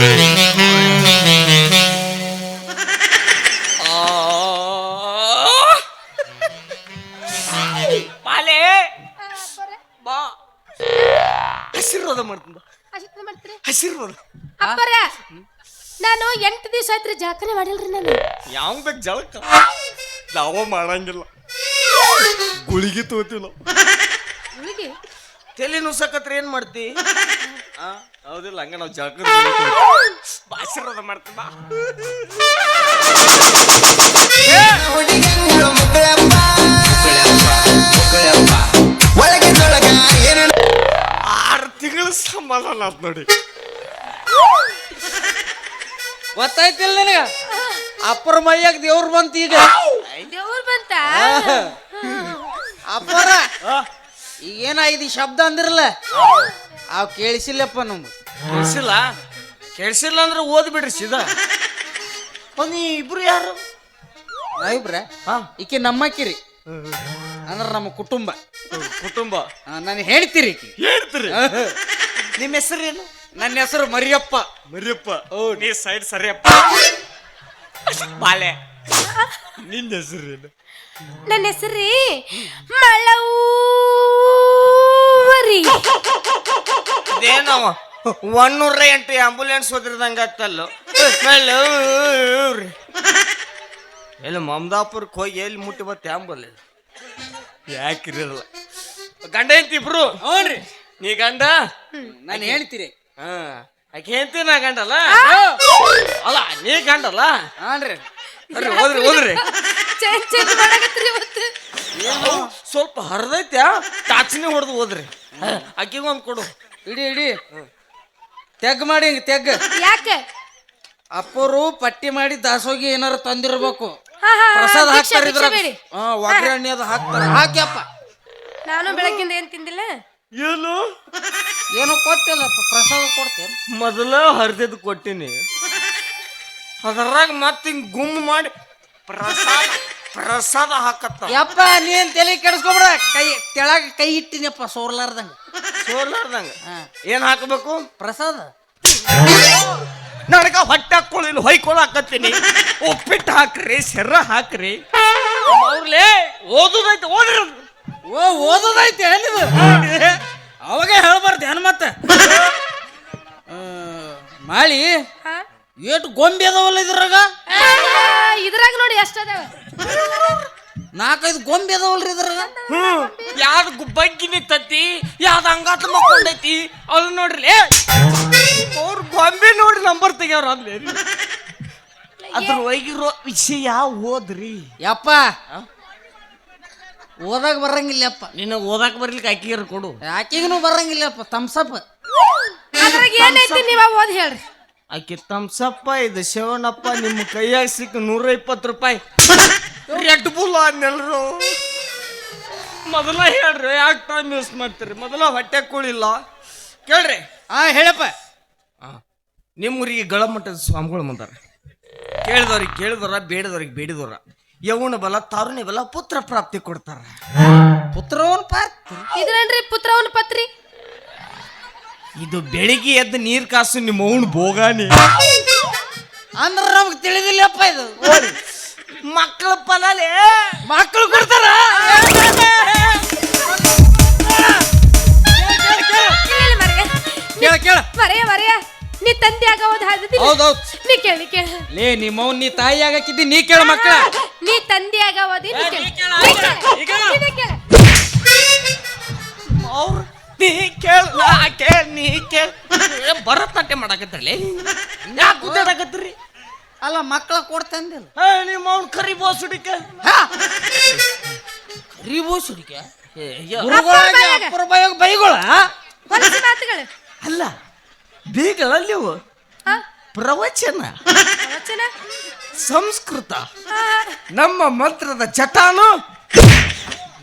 ಪಾಲೆ ಬಾ. ಹಸಿರ್ವಾದ ಮಾಡ್ತೀನಿ ಬಾ. ಆಶೀರ್ವಾದ ಮಾಡ್ತೀರಿ? ಆಶೀರ್ವಾದ. ಅಪ್ಪರ ನಾನು ಎಂಟು ದಿವಸ ಆಯ್ತು ಜಾತ್ರೆ ಮಾಡಿಲ್ರಿ ನಾನು. ಯಾವ ಬೇಕು ಜಳಕ? ನಾವ ಮಾಡಂಗಿಲ್ಲ. ಗುಳಿಗೆ ನಾವು. ಹುಡುಗಿ ತಲೆ ನುಸಕತ್ರ ಏನ್ ಮಾಡ್ತಿ? ಹೌದಿಲ್ಲ ಹಂಗ ನಾವು ಜಳಕ ಆಶೀರ್ವಾದ ಮಾಡ್ತೀವಿ ಆರು ತಿಂಗಳು ಸಮಾಧಾನ ಆತ್ ನೋಡಿ. ಗೊತ್ತಾಯ್ತಿಲ್ಲ ನಿನಗ? ಅಪ್ಪರ ಮೈಯಾಗ ದೇವ್ರು ಬಂತ ಈಗ. ದೇವ್ರು ಬಂತ? ಅಪ್ಪರ ಈಗೇನ ಈ ಶಬ್ದ ಅಂದಿರಲ್ಲ? ಅವ್ ಕೇಳಿಸಿಲ್ಲಪ್ಪ ನಮ್ಗೆ. ಕೇಳಿಸಿಲ್ಲ? ಕೇಳಿಸಿಲ್ಲ ಅಂದ್ರೆ ಓದ್ಬಿಡ್ರಿ ಸೀದಾ. ಒಂದು ಇಬ್ರು ಯಾರು? ನಾವಿಬ್ರ ಹಾ. ಈಕೆ ನಮ್ಮಕ್ಕಿರಿ. ಅಂದ್ರೆ ನಮ್ಮ ಕುಟುಂಬ. ಕುಟುಂಬ. ನಾನು ಹೇಳ್ತೀರಿ ಈಕಿ. ಹೇಳ್ತೀರಿ? ನಿಮ್ಮ ಏನು? ನನ್ನ ಹೆಸರು ಮರಿಯಪ್ಪ. ಮರಿಯಪ್ಪ. ಓ ನೀ ಸೈಡ್ ಸರಿಯಪ್ಪ. ಬಾಲೆ. ನಿನ್ನ ಹೆಸರು ಏನು? ನನ್ನ ಹೆಸರಿ ಮಳವೂರಿ ಇದೇನವ ಒನ್ನೂರ ಎಂಟು ಆಂಬುಲೆನ್ಸ್ ಹೋದ್ರದಂಗ ಆಗ್ತಲ್ಲ ಎಲ್ಲಿ ಮಮದಾಪುರಕ್ಕೆ ಹೋಗಿ ಎಲ್ಲಿ ಮುಟ್ಟಿ ಬತ್ತೆ ಆಂಬುಲೆನ್ಸ್ ಯಾಕಿರಲ್ಲ. ಗಂಡ ಎಂತ ಇಬ್ರು? ಹ್ಞೂ ನೀ ಗಂಡ? ನಾನು ಹೇಳ್ತೀರಿ. ಹಾ. ಆಕೆ ಹೆಂಡತಿ ನಾ ಗಂಡಲ್ಲ? ಅಲ್ಲ ನೀ ಗಂಡಲ್ಲ? ಹಾನ್ರಿ ಬರ್ರಿ ಹೋದ್ರಿ ಹೋದ್ರಿ. ಸ್ವಲ್ಪ ಹರಿದೈತ್ಯಾ? ಟಾಚ್ನಿ ಹೊಡೆದು ಹೋದ್ರಿ. ಆಕಿಗೆ ಒಂದು ಕೊಡು. ಇಡಿ ಇಡಿ. ತೆಗ್ ಮಾಡಿ ಹಿಂಗ ತೆಗ್ ಯಾಕೆ? ಅಪ್ಪರು ಪಟ್ಟಿ ಮಾಡಿ ದಾಸೋಗಿ ಏನಾರ ತಂದಿರ್ಬೇಕು. ಹಾ, ಹಾ, ಹಾ, ಪ್ರಸಾದ ಭಿಕ್ಷೆ, ಹಾಕ್ತಾರ ಭಿಕ್ಷೆ ಇದ್ರಾಗ. ಬೇಡಿ. ಹಾ ಒಗ್ಗರಣೆ ಅದು ಹಾಕ್ತಾರ. ಹಾಕ್ಯಪ್ಪ ನಾನು ಬೆಳಗ್ಗಿಂದ ಏನ್ ತಿಂದಿಲ್ಲ? ಏನು? ಏನೋ ಕೊಟ್ಟಿಲ್ಲಪ್ಪ ಪ್ರಸಾದ ಕೊಡ್ತೇನೆ. ಮೊದಲ ಹರಿದಿದ್ದು ಕೊಟ್ಟಿನಿ. ಅದರಾಗ ಮತ್ತೆ ಹಿಂಗ್ ಗುಮ್ ಮಾಡಿ ಪ್ರಸಾದ. ಪ್ರಸಾದ ಹಾಕತ್ತ ಯಪ್ಪ ನೀನ್ ತಲೆ ಕೆಡಿಸ್ಕೊಬಿಡ. ಕೈ ತೆಳಗ ಕೈ ಇಟ್ಟಿನಪ್ಪ ಸೋರ್ಲಾರ್ದಂಗ. ಸೋರ್ಲಾರ್ದಂಗ? ಏನ್ ಹಾಕಬೇಕು? ಪ್ರಸಾದ. ನನಗ ಹೊಟ್ಟೆ ಹಾಕೊಳ್ಳಿ ಹೊಯ್ಕೊಳಕತ್ತೀನಿ. ಉಪ್ಪಿಟ್ಟು ಹಾಕ್ರಿ ಸೆರ್ರ ಹಾಕ್ರಿ. ಅವ್ರಲೇ ಓದುದೈತೆ ಓದ್ರಿ. ಓ ಓದುದೈತೆ ಏನಿದು? ಅವಾಗೆ ಹೇಳ್ಬಾರ್ದು ಏನ್ ಮತ್ತೆ? ಆ, ಮಾಳಿ ಎಷ್ಟು ಏಟು ಗೊಂಬೆ ಅದಾವಲ್ಲ ಇದ್ರಾಗ? ಇದ್ರಾಗ ನೋಡಿ ಎಷ್ಟದಾವ ನಾಲ್ಕೈದು ಗೊಂಬೆ ಅದಾವಲ್ರಿ ಇದ್ರ ಹ್ಮ್. ಯಾವ್ದು ಬಗ್ಗಿ ತತ್ತಿ ಯಾವ್ದು ಹಂಗಾತ ಮಕ್ಕೊಂಡೈತಿ? ಅದು ನೋಡ್ರಿ ಅವ್ರ ಗೊಂಬೆ ನೋಡಿ ನಂಬರ್ ತೆಗ್ಯಾವ್ರ ಅಲ್ಲಿ. ಅದ್ರ ಒಳಗಿರೋ ವಿಷಯ ಓದ್ರಿ. ಯಪ್ಪ ಓದಾಗ ಬರಂಗಿಲ್ಲಪ್ಪ. ನಿನ್ನ ಓದಾಕ ಬರ್ಲಿಕ್ಕೆ ಅಕ್ಕಿಗಾರ ಕೊಡು. ಆಕೆಗೂ ಬರಂಗಿಲ್ಲಪ್ಪ ತಮ್ಸಪ್ಪ ಅದ್ರಾಗ ಏನೈತಿ ನೀವ ಓದ್ ಹೇಳ್ರಿ. ಆಕೆ ತಮ್ಸಪ್ಪ ಇದು ಶಿವನಪ್ಪ ನಿಮ್ಮ ಕೈಯಾಗ ಸಿಕ್ಕ ನೂರ ಇಪ್ಪತ್ತು ರೂಪಾಯಿ. ರೆಡ್ ಬುಲ್ ಅನ್ನೆಲ್ರು ಮೊದಲ ಹೇಳ್ರಿ ಯಾಕೆ ಟೈಮ್ ಯೂಸ್ ಮಾಡ್ತೀರಿ? ಮೊದಲ ಹೊಟ್ಟೆ ಕೂಳಿಲ್ಲ. ಕೇಳ್ರಿ. ಹಾ ಹೇಳಪ್ಪ. ಹಾ ನಿಮ್ಮೂರಿಗೆ ಗಳಮಟ್ಟದ ಸ್ವಾಮಿಗಳು ಬಂದಾರ. ಕೇಳಿದವ್ರಿಗೆ ಕೇಳಿದವ್ರ ಬೇಡದವ್ರಿಗೆ ಬೇಡಿದವ್ರ. ಯವನ ಬಲ ತಾರುಣ್ಯ ಬಲ ಪುತ್ರ ಪ್ರಾಪ್ತಿ ಕೊಡ್ತಾರ. ಪುತ್ರವನ್ ಪಾತ್ರಿ ಇದ್ರೇನ್ರಿ ಪುತ್ರವನ ಪತ್ರಿ? ಇದು ಬೆಳಿಗ್ಗೆ ಎದ್ದು ನೀರ್ ಕಾಸು ನಿಮ್ಮ ಅವನು ಬೋಗಾನಿ ಅಂದ್ರೆ ನಮ್ಗೆ ತಿಳಿದಿಲ್ಲಪ್ಪ ಇದು. ಮಕ್ಕಳ ಫಲಲೇ ಮಕ್ಕಳು ಕೊಡ್ತಾರ. ಕೇಳ ಕೇಳ ಮರೆಯ ಮರೆಯ ನೀ ತಂದೆ ಆಗವದ್ ಹಾದಿದ್ದಿಲ್ಲ ಹೌದೌದು ನೀ ಕೇಳಿ ಕೇಳ. ಲೇ ನಿಮ್ಮವ್ ನೀ ತಾಯಿ ಆಗಕ್ಕಿದ್ದಿ ನೀ ಕೇಳ ಮಕ್ಕಳ ನೀ ತಂದೆ ಆಗವದಿ ನೀ ಕೇಳ. ನೀ ಕೇಳ. ಅವ್ರು ನೀ ಕೇಳ ನಾ ಕೇಳ ನೀ ಕೇಳ. ಭರತನಾಟ್ಯ ಮಾಡಕತ್ತಲ್ಲಿ ಯಾಕೆ ಗುದ್ದಾಡಕತ್ರಿ ಅಲ್ಲ ಮಕ್ಕಳ ಕೊಡ್ತಂದಿಲ್ಲ ನಿಮ್ಮ ಅವ್ನು ಕರಿ ಬೋಸುಡಿಕೆ ಹಾ. ಸುಡಿಕೆ ಅಯ್ಯೋ. ಗುರುಗಳಾಗಿ. ಅಪ್ಪರ ಬಾಯಾಗ ಬೈಗಳ? ಹೊಲಸು ಮಾತುಗಳು. ಅಲ್ಲ ಬೀಗಳಲ್ಲಿ ಹಾ? ಪ್ರವಚನ. ವಚನ ಸಂಸ್ಕೃತ. ನಮ್ಮ ಮಂತ್ರದ ಚಟಾನು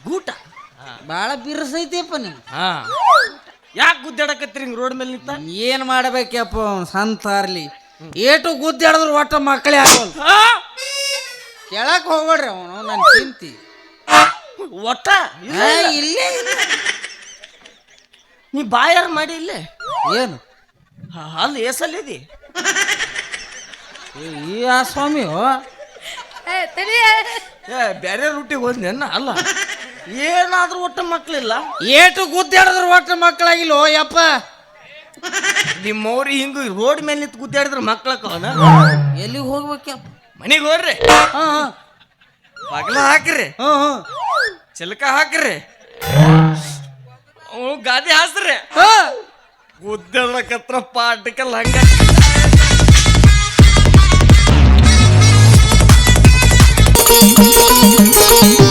ಗೂಟ. ಬಾಳ ಬಿರ್ಸೈತಿಯಪ್ಪ ನೀವು ಹಾ. ಯಾಕೆ ಗುದ್ದಾಡಕತ್ರಿ ಹಿಂಗ್ ರೋಡ್ ಮೇಲೆ ನಿಂತ? ಏನ್ ಮಾಡ್ಬೇಕಪ್ಪ ಅವ್ನು ಸಂತ ಅರ್ಲಿ. ಏಟು ಗುದ್ದಿ ಹಿಡಿದ್ರು ಒಟ್ಟ ಮಕ್ಕಳೇ ಆಗೋಲ್ಲ? ಕೇಳಕ್ ಹೋಗ್ಬೇಡ್ರಿ ಅವನು ನನ್ ಚಿಂತಿ. ಒಟ್ಟ? ಇಲ್ಲ, ಏ, ಇಲ್ಲೇ. ನೀ ಬಾಯಾರ ಮಾಡಿ ಇಲ್ಲೇ. ಏನು? ಅಲ್ಲಿ ಏಸಲ್ಲಿದಿ ಈ ಆ ಸ್ವಾಮಿ ಏ. ಏ. ಬೇರೆ ರೂಟಿಗೆ ಹೋದ್ನೇನ ಅಲ್ಲ. ಏನಾದ್ರೂ ಒಟ್ಟ ಮಕ್ಳಿಲ್ಲ? ಏಟು ಗುದ್ದಾಡಿದ್ರು ಒಟ್ಟು ಮಕ್ಕಳಾಗಿಲ್ಲ ಯಪ್ಪ. ನಿಮ್ಮವ್ರಿ ಹಿಂಗ ರೋಡ್ ಮೇಲೆ ನಿಂತು ಗುದ್ದಾಡಿದ್ರ ಮಕ್ಳಕ್ಕವನ ಎಲ್ಲಿಗೆ ಹೋಗ್ಬೇಕಪ್ಪ ಮನೆಗೆ ಹೋಗ್ರಿ ಹಾ ಬಗಲ ಹಾಕ್ರಿ. ಹಾ ಹಾ. ಚಿಲಕ ಹಾಕ್ರಿ. ಅವ್ ಗಾದಿ ಹಾಸ್ರಿ. ಹಾ. ಗುದ್ದಾಡಕತ್ರ ಪಾರ್ಟಿಕಲ್ ಹಂಗ. ವಾ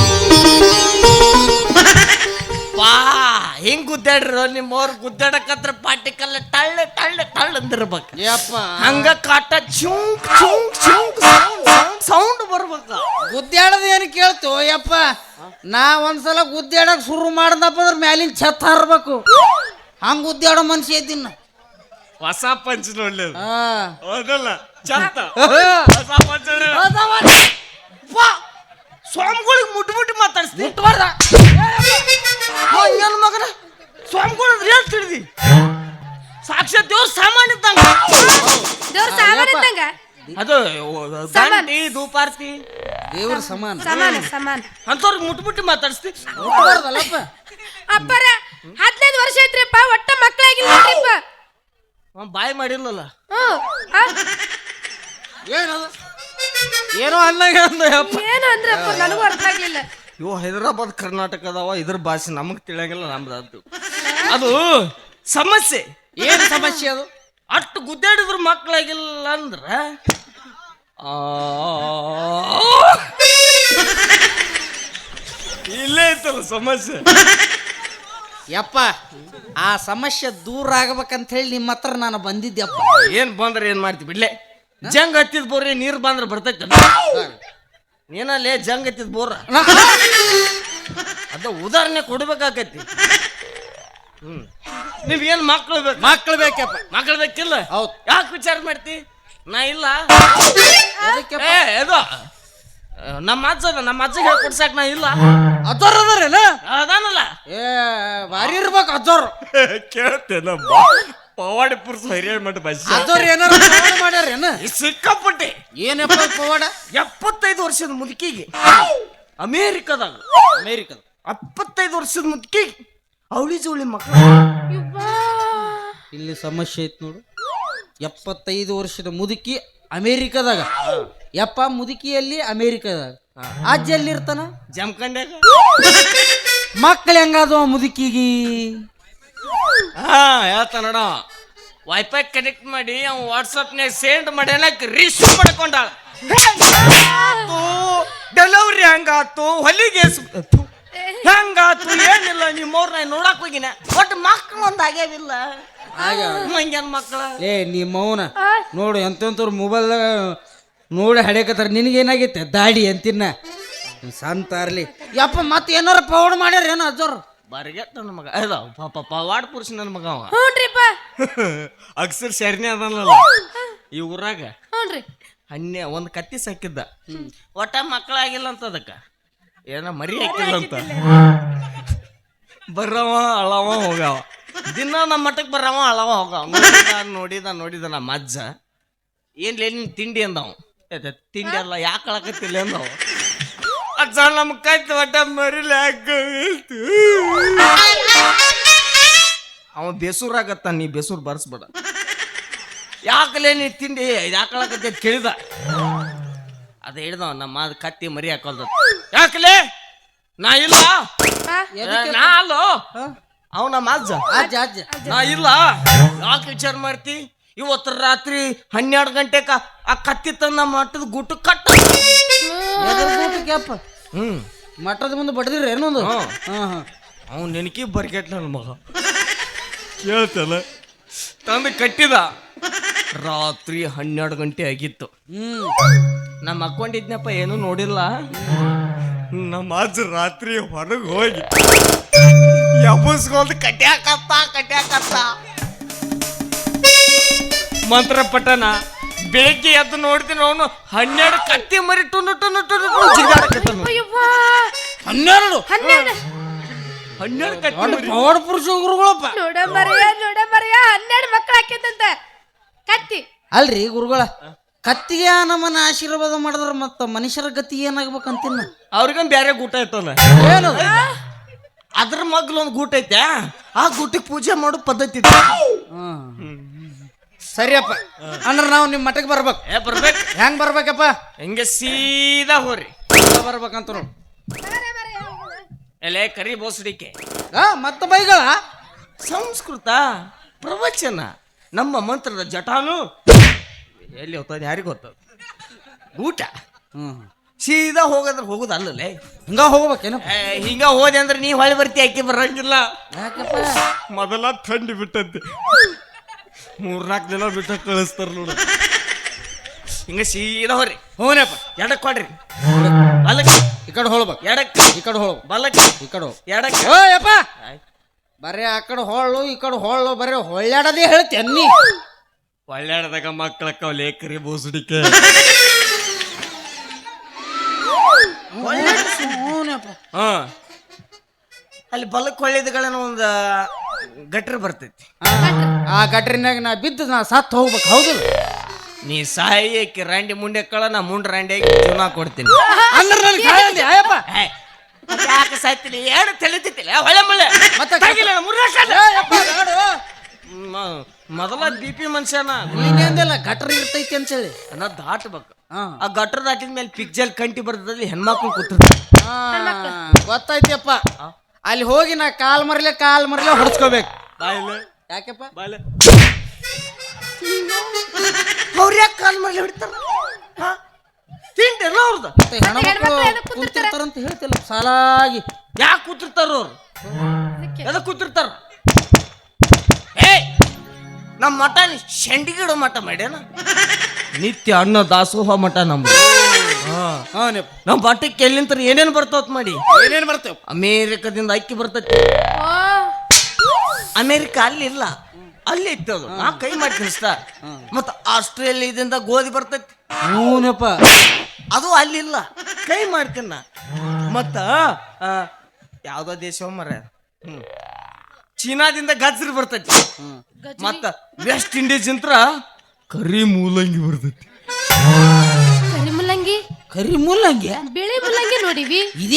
ಗುದ್ದಾಡ್ರ ನಿಮ್ಮವ್ರ ಗುದ್ದಾಡಕತ್ರ ಪಾಟಿಕಲ್ಲ ತಳ್ಳ ತಳ್ಳ ಟಳ್ಳ ಅಂದಿರ್ಬೇಕು. ಯಪ್ಪ. ಹಂಗ ಕಾಟ ಚುಂಕ್ ಚುಂಕ್ ಚುಂಕ್ ಸೌಂಡ್ ಬರ್ಬೇಕು. ಗುದ್ದಾಡೋದು ಏನು ಕೇಳ್ತು? ಯಪ್ಪ ನಾ ಒಂದ್ಸಲ ಗುದ್ದಾಡಕ್ ಶುರು ಮಾಡ್ದಪ್ಪ ಅಂದ್ರೆ ಮ್ಯಾಲಿನ ಛತ್ ಹರ್ಬೇಕು. ಹಂಗ ಗುದ್ದಾಡೋ ಮನುಷ್ಯ ಇದ್ದೀನಿ. ಹೊಸ ಪಂಚ ನೋಡ್ಲಿ ಹೌದಲ್ಲ? ಹಾ. ಹೊಸ ಪಂಚ ಸ್ವಾಮಿಗಳಿಗೆ ಮುಟ್ಟು ಮುಟ್ಟಿ ಮಾತಾಡಿಸ್ತಿ. ಮುಟ್ಬಾರ್ದ. ನನ್ನ ಮಗನ? ಸ್ವಾಮಿಗಳು ಅಂದ್ರೆ ಏನ್ ತಿಳಿದಿ? ಸಾಕ್ಷಾತ್ ದೇವ್ರ ಸಾಮಾನ್ಯ ಇದ್ದಂಗ. ದೇವ್ರ ಸಾಮಾನ್ಯ ಇದ್ದಂಗ? ಅದು. ದಂಡಿ ಧೂಪಾರ್ತಿ. ದೇವ್ರ ಸಮಾನ. ಸಮಾನ ಸಮಾನ. ಅಂತವ್ರಿಗೆ ಮುಟ್ಬಿಟ್ಟು ಮಾತಾಡಿಸ್ತಿ. ಮುಟ್ಬಾರ್ದಲ್ಲಪ್ಪ. ಅಪ್ಪರ ಹದಿನೈದು ವರ್ಷ ಐತ್ರಿಪ್ಪ ಒಟ್ಟ ಮಕ್ಕಳಾಗಿಲ್ಲ ನೋಡ್ರಿಪ್ಪ. ಅವ್ನ್ ಬಾಯಿ ಮಾಡಿಲ್ಲಲ್ಲ ಏನದು? ಏನೋ ಅನ್ನಂಗ ಅಂದ ಏನು ಅಂದ್ರಪ್ಪ ನನಗೂ ಅರ್ಥ ಆಗ್ಲಿಲ್ಲ. ಇವು ಹೈದರಾಬಾದ್ ಕರ್ನಾಟಕದವ ಅದಾವ ಇದ್ರ ಭಾಷೆ ನಮಗ್ ತಿಳಿಯಂಗಿಲ್ಲ ನಮ್ದು ಅದು ಅದು ಸಮಸ್ಯೆ. ಏನ್ ಸಮಸ್ಯೆ ಅದು? ಅಷ್ಟು ಗುದ್ದಾಡಿದ್ರು ಮಕ್ಕಳಾಗಿಲ್ಲ ಅಂದ್ರ? ಆ, ಇಲ್ಲೇ ಇತ್ತಲ್ಲ ಸಮಸ್ಯೆ. ಯಪ್ಪ ಆ ಸಮಸ್ಯೆ ದೂರ ಆಗ್ಬೇಕಂತ ಹೇಳಿ ನಿಮ್ಮ ಹತ್ರ ನಾನು ಬಂದಿದ್ದೆಪ್ಪ ಏನ್ ಬಂದ್ರೆ ಏನ್ ಮಾಡ್ತಿ ಬಿಡ್ಲೆ? ಜಂಗ್ ಹತ್ತಿದ್ ಬೋರಿ ನೀರ್ ಬಂದ್ರೆ ಬರ್ತೈತೆ ನೀನಲ್ಲೇ ಜಂಗ್ ಹತ್ತಿದ್ ಬೋರ. ಅದ ಉದಾಹರಣೆ ಕೊಡ್ಬೇಕಾಕೈತಿ. ಹ್ಮ್. ನೀವ್ ಏನ್ ಮಕ್ಳು ಬೇಕು? ಮಕ್ಳು ಬೇಕಪ್ಪ. ಮಕ್ಳು ಬೇಕಿಲ್ಲ? ಹೌದ್. ಯಾಕೆ ವಿಚಾರ ಮಾಡ್ತಿ? ನಾ ಇಲ್ಲ. ಏ ಇದು. ನಮ್ಮ ಅಜ್ಜ ಅದ, ನಮ್ಮ ಅಜ್ಜ ಹೇಳಿ ಕೊಡ್ಸಾಕ ನಾ ಇಲ್ಲ. ಅಜ್ಜೋರ್ ಅದಾರೇನ? ಅದಾನಲ್ಲ. ಏ ಭಾರಿ ಇರ್ಬೇಕು ಅಜ್ಜೋರ್. ಕೇಳ್ತೇನ ಪವಾಡಿ ಪುರ್ಸ. ಹೈರಾಣ ಮಾಡಿ ಬಸ್ ಅದವ್ರು ಏನಾರ ಮಾಡ್ಯಾರೇನ? ಸಿಕ್ಕಾಪಟ್ಟೆ. ಏನಪ್ಪ ಪವಾಡ? ಎಪ್ಪತ್ತೈದು ವರ್ಷದ ಮುದುಕಿಗೆ. ಅಮೇರಿಕದಾಗ. ಅಮೇರಿಕದ. ಎಪ್ಪತ್ತೈದು ವರ್ಷದ ಮುದುಕಿಗೆ ಅವಳಿ ಜೋಳಿ ಮಕ್ಕಳು. ಇಲ್ಲಿ ಸಮಸ್ಯೆ ಐತ್ ನೋಡು. ಎಪ್ಪತ್ತೈದು ವರ್ಷದ ಮುದುಕಿ ಅಮೇರಿಕಾದಾಗ. ಯಪ್ಪ ಮುದುಕಿಯಲ್ಲಿ ಅಮೇರಿಕದಾಗ. ಅಜ್ಜ ಎಲ್ಲಿರ್ತಾನ ಜಮಖಂಡ ಮಕ್ಕಳು ಹೆಂಗಾದವ ಮುದುಕಿಗಿ? ಹಾ ಹೇಳ್ತಾ ನೋಡ ವೈಫೈ ಕನೆಕ್ಟ್ ಮಾಡಿ ಅವ್ ವಾಟ್ಸಪ್ನ್ಯಾಗ ಸೆಂಡ್ ಮಾಡ್ಯಾನಕ್ಕೆ ರಿಸೀವ್ ಮಾಡ್ಕೊಂಡಾಳ. ಡೆಲಿವರಿ ಹಂಗಾತು? ಹೊಲಿಗೆ ಹೆಂಗಾತು? ಏನಿಲ್ಲ ನಿಮ್ಮವ್ರನ್ನ ನೋಡಕ್ ಹೋಗಿನ. ಒಟ್ಟು ಮಕ್ಳು ಒಂದ್ ಆಗ್ಯಾವಿಲ್ಲ. ಮಂಗ್ಯಾನ ಮಕ್ಕಳ ಏ ನೀ ಮೌನ ನೋಡು ಎಂತೆಂತವ್ರು ಮೊಬೈಲ್ ನೋಡಿ ಹಡ್ಯಾಕತ್ತಾರ ನಿನಗೇನಾಗೈತೆ? ದಾಡಿ ಅಂತಿನ್ನ. ಸಂತ ಅರ್ಲಿ ಯಪ್ಪ ಮತ್ತೆ ಏನಾರ ಪೌಡ್ ಮಾಡ್ಯಾರ ಏನೋ ಅಜ್ಜೋರು? ಬರ್ಗೆಟ್ ನನ್ನ ಮಗ. ಅದ ಪಾಪ ಪವಾಡ್ ಪುರುಷ ನನ್ನ ಮಗ ಅವ. ಹ್ಞೂನ್ರಿಪ್ಪ ಅಕ್ಸರ್ ಶರ್ನಿ ಅದಲ್ಲ ಈ ಊರಾಗ ಹ್ಞೂನ್ರಿ ಹನ್ನೆ ಒಂದು ಕತ್ತಿ ಸಾಕಿದ್ದ. ಒಟ್ಟ ಮಕ್ಕಳಾಗಿಲ್ಲ ಅಂತ ಅದಕ್ಕೆ. ಏನ ಮರಿ ಹಾಕಿಲ್ಲ ಅಂತ. ಬರ್ರವ ಅಳವ ಹೋಗವ. ದಿನ ನಮ್ಮ ಮಠಕ್ಕೆ ಬರವ ಅಳವ ಹೋಗವ. ನೋಡಿದ ನೋಡಿದ ನಮ್ಮ ಅಜ್ಜ. ಏನ್ಲೇ ನಿನ್ ತಿಂಡಿ ಅಂದವ. ತಿಂಡಿ ಅಲ್ಲ ಯಾಕೆ ಅಳಕತ್ತಿಲ್ಲ ಅಂದವ. ಅಜ್ಜ ನಮ್ಮ ಕತ್ತಿ ಒಟ್ಟ ಮರಿಲಾಕ ಅವ ಅವ ಬೇಸೂರಾಗತ್ತ ನೀ ಬೇಸೂರ್ ಬರ್ಸ್ಬೇಡ. ಯಾಕಲೇ ನೀ ತಿಂಡಿ ಯಾಕಳಕತ್ತೆ ಕೇಳಿದ? ಅದ ಹಿಡ್ದವ ನಮ್ಮ ಅದ್ ಕತ್ತಿ ಮರಿ ಹಾಕೊಲ್ದ ಯಾಕಲೇ? ನಾ ಇಲ್ಲ. ನಾ ಅಲ್ಲೋ? ಅವ ನಮ್ಮ ಅಜ್ಜ. ಅಜ್ಜ ಅಜ್ಜ. ನಾ ಇಲ್ಲ. ಯಾಕೆ ವಿಚಾರ ಮಾಡ್ತಿ? ಇವತ್ತು ರಾತ್ರಿ ಹನ್ನೆರಡು ಗಂಟೆಕ ಆ ಕತ್ತಿ ತಂದ ಮಟ್ಟದ ಗುಟ್ಟು ಕಟ್ಟ. ಹ್ಞೂ ಮಠದ ಮುಂದೆ ಬಡದಿರ ಏನೊಂದು ಹಾಂ ಹಾಂ ಅವ್ನು ನೆನಕಿ ಬರ್ಗೆಟ್ ನನ್ನ ಮಗ. ಕೇಳ್ತಲ್ಲ. ತಂದು ಕಟ್ಟಿದ. ರಾತ್ರಿ ಹನ್ನೆರಡು ಗಂಟೆ ಆಗಿತ್ತು. ಹ್ಮ್. ನಮ್ಮ ಅಕ್ಕೊಂಡಿದ್ನಪ್ಪ ಏನು ನೋಡಿಲ್ಲ. ನಮ್ಮ ಅಜ್ಜ ರಾತ್ರಿ ಹೊರಗೆ ಹೋಗಿ ಎಬ್ಬಸ್ಕೊಂಡು ಕಟ್ಯಾಕತ್ತ ಕಟ್ಯಾಕತ್ತ. ಮಂತ್ರ ಪಠನ ಬೆಳಿಗ್ಗೆ ಎದ್ದು ನೋಡ್ತೀನಿ ಅವನು. ಹನ್ನೆರಡು ಕತ್ತಿ ಮರಿ ಟುನು ಟುನು ಟುನು ಟುನು. ಅಯ್ಯವ್ವಾ. ಹನ್ನೆರಡು? ಹನ್ನೆರಡು. ಹನ್ನೆರಡು ಕತ್ತಿ ದೊಡ್ಡ ಮರಿ. ಪವಾಡ ಪುರುಷ ಗುರುಗಳಪ್ಪ. ನೋಡ ಮರ್ಯ ನೋಡ ಮರ್ಯ. ಹನ್ನೆರಡು ಮಕ್ಕಳು ಹಾಕಿದಂತ ಕತ್ತಿ. ಅಲ್ರಿ ಗುರುಗಳ ಕತ್ತಿಗೆ ನಮ್ಮನ್ನ ಆಶೀರ್ವಾದ ಮಾಡಿದ್ರ ಮತ್ತ ಮನುಷ್ಯರ ಗತಿ ಏನಾಗ್ಬೇಕಂತಿನ್ನ? ಅವ್ರಿಗೊಂದು ಬೇರೆ ಗೂಟ ಐತಲ್ಲ. ಏನು? ಅದ್ರ ಮಗ್ಲು ಒಂದು ಗೂಟ ಐತೆ. ಆ ಗೂಟಿಗೆ ಪೂಜೆ ಮಾಡೋ ಪದ್ಧತಿ ಐತೆ ಸರಿಯಪ್ಪ. ಅಂದ್ರೆ ನಾವು ನಿಮ್ಮ ಮಠಕ್ಕೆ ಬರ್ಬೇಕು. ಏ ಬರ್ಬೇಕು. ಹೆಂಗ್ ಬರ್ಬೇಕಪ್ಪ? ಹಿಂಗೆ ಸೀದಾ ಹೋರಿ ಬರ್ಬೇಕಂತ ನೋಡು. ಎಲೆ ಕರಿ ಬೋಸಡಿಕೆ. ಆ ಮತ್ತ ಬೈಗಳ? ಸಂಸ್ಕೃತ ಪ್ರವಚನ ನಮ್ಮ ಮಂತ್ರದ ಜಟಾನು ಎಲ್ಲಿ ಹೋಗ್ತದೆ ಯಾರಿಗೆ ಗೊತ್ತದ ಊಟ. ಹ್ಮ್. ಸೀದಾ ಹೋಗದ್ರೆ ಹೋಗುದ ಅಲ್ಲಲ್ಲೇ ಹಿಂಗ ಹೋಗ್ಬೇಕೇನು ಏ, ಹಿಂಗ ಹೋದೆ ಅಂದ್ರೆ ನೀ ಹೊಳೆ ಬರ್ತಿ ಆಕಿ ಬರಂಗಿಲ್ಲ? ಯಾಕಪ್ಪ? ಮೊದಲ ಥಂಡಿ ಬಿಟ್ಟಂತೆ. ಮೂರ್ನಾಲ್ಕು ದಿನ ಬಿಟ್ಟು ಕಳಿಸ್ತಾರ ನೋಡು. ಹಿಂಗ ಸೀದಾ ಹೋರಿ ಹೂನಪ್ಪ ಎಡಕ್ ಕೊಡ್ರಿ. ಬಲಕ್ಕೆ ಈ ಕಡೆ ಹೋಳ್ಬೇಕು ಎಡಕ್. ಈ ಕಡೆ ಹೋಗ್ಬೇಕು. ಬಲಕ್ಕೆ ಈ ಕಡೆ ಹೋಗ್ ಎಡಕ್. ಓಯಪ್ಪ ಬರೀ ಆ ಕಡೆ ಹೋಳು ಈ ಕಡೆ ಹೋಳು ಬರೀ ಹೊಳ್ಳಾಡದೇ ಹೇಳ್ತಿ ಅನ್ನಿ. ಒಳ್ಳೆಯದಾಗ ಮಕ್ಕಳಕ್ಕ ಲೇಕರಿ ಬೋಸುಡಿಕೆ. ಹೂನಪ್ಪ ಹಾ. ಅಲ್ಲಿ ಬಲಕ್ಕೆ ಹೊಳ್ಳಿದ್ಗಳೇನೋ ಒಂದು ಗಟ್ರ ಬರ್ತೈತಿ. ಆ ಗಟ್ರಿನಾಗ ನಾ ಬಿದ್ದು ನಾ ಸತ್ತು ಹೋಗ್ಬೇಕು ಹೌದು? ನೀ ಸಾಯಕ್ಕೆ ರಾಂಡಿ ಮುಂಡೆ ಕಳ ನಾ ಮುಂಡ್ ರಾಂಡಿಯಾಗಿ ಜೀವನ ಕೊಡ್ತೀನಿ. ಅಂದ್ರೆ ನನ್ ಕಾಯಲ್ಲಿ ಅಯ್ಯಪ್ಪ. ಏ, ಮತ್ತೆ ಯಾಕೆ ಸಾಯ್ತೀನಿ ಏನು ತಿಳಿತೈತಿಲ್ಲ ಹೊಳೆ ಮುಳ್ಳೆ. ಮತ್ತೆ ತಾಗಿಲ್ಲ, ಮೂರು ವರ್ಷ. ಮ- ಮೊದಲ ಬಿ ಪಿ ಮನುಷ್ಯನ. ನೀನೇಂದಿಲ್ಲ ಗಟ್ರ ಇರ್ತೈತಿ ಅಂತೇಳಿ? ಅನ್ನ ದಾಟ್ಬೇಕು. ಹಾ. ಆ ಗಟ್ರ ದಾಟಿದ ಮೇಲೆ ಪಿಕ್ಚಲ್ ಕಂಟಿ ಬರ್ತದಲ್ಲಿ ಹೆಣ್ಮಕ್ಳು ಕೂತಿರ್ತಾರೆ. ಹಾ, ಗೊತ್ತಾಯ್ತಿಯಪ್ಪ ಅಲ್ಲಿ ಹೋಗಿ ನಾ ಕಾಲ್ ಮರ್ಲೆ ಕಾಲ್ ಮರ್ಲೆ ಹೊಡ್ಸ್ಕೋಬೇಕು. ಬಾಯಿಲೆ. ಯಾಕೆಪ್ಪ? ಬಾಯಿಲೆ. ಅವ್ರ ಯಾಕೆ ಕಾಲ್ ಮೇಲೆ ಹೊಡಿತಾರ? ತಿಂಡೆಲ್ಲ ಅವ್ರದ್ದು ಹೆಣ್ಮಕ್ಳು ಎದಕ್ ಕುಂತಿರ್ತಾರಂತ ಹೇಳ್ತಿಲ್ಲ. ಸಾಲಾಗಿ ಯಾಕೆ ಕೂತಿರ್ತಾರ ಅವ್ರು? ಎದಕ್ಕೆ ಕೂತಿರ್ತಾರ? ಏ ನಮ್ಮ ಮಠ ನೀ ಶಂಡಿಗಿಡೋ ಮಠ ಮಾಡ್ಯಾನ? ನಿತ್ಯ ಅನ್ನ ದಾಸೋಹ ಮಠ ನಮ್ದು. ನಮ್ಮ ಬಾಟಕ್ಕೆ ಎಲ್ಲಿಂತ ಏನೇನು ಬರ್ತಾವತ್ ಮಾಡಿ? ಏನೇನ್ ಬರ್ತೇವ್? ಅಮೇರಿಕದಿಂದ ಅಕ್ಕಿ ಬರ್ತೈತಿ. ಓ ಅಮೇರಿಕ ಅಲ್ಲಿ ಇಲ್ಲ. ಅಲ್ಲಿ ಇತ್ತು ಅದು. ನಾ ಕೈ ಮಾಡಿ ತಿನ್ಸ್ತಾ ಮತ್ತೆ ಆಸ್ಟ್ರೇಲಿಯಾದಿಂದ ಗೋಧಿ ಬರ್ತೈತಿ. ಹೂನಪ್ಪ. ಅದು ಅಲ್ಲಿಲ್ಲ ಕೈ ಮಾಡ್ತೀನ ಮತ್ತ ಆ, ಯಾವ್ದೋ ದೇಶ ಮರ. ಚೀನಾದಿಂದ ಗಜ್ರಿ ಬರ್ತೈತಿ. ಮತ್ತ ವೆಸ್ಟ್ ಇಂಡೀಸ್ ಇಂತ್ರ ಕರಿ ಮೂಲಂಗಿ ಬರ್ತೈತಿ. ಮುಲ್ಲಂಗಿ? ಕರಿ ಮೂಲಂಗಿ ಬಿಳಿ ಮುಲ್ಲಂಗಿ ನೋಡಿವಿ. ಇದೇ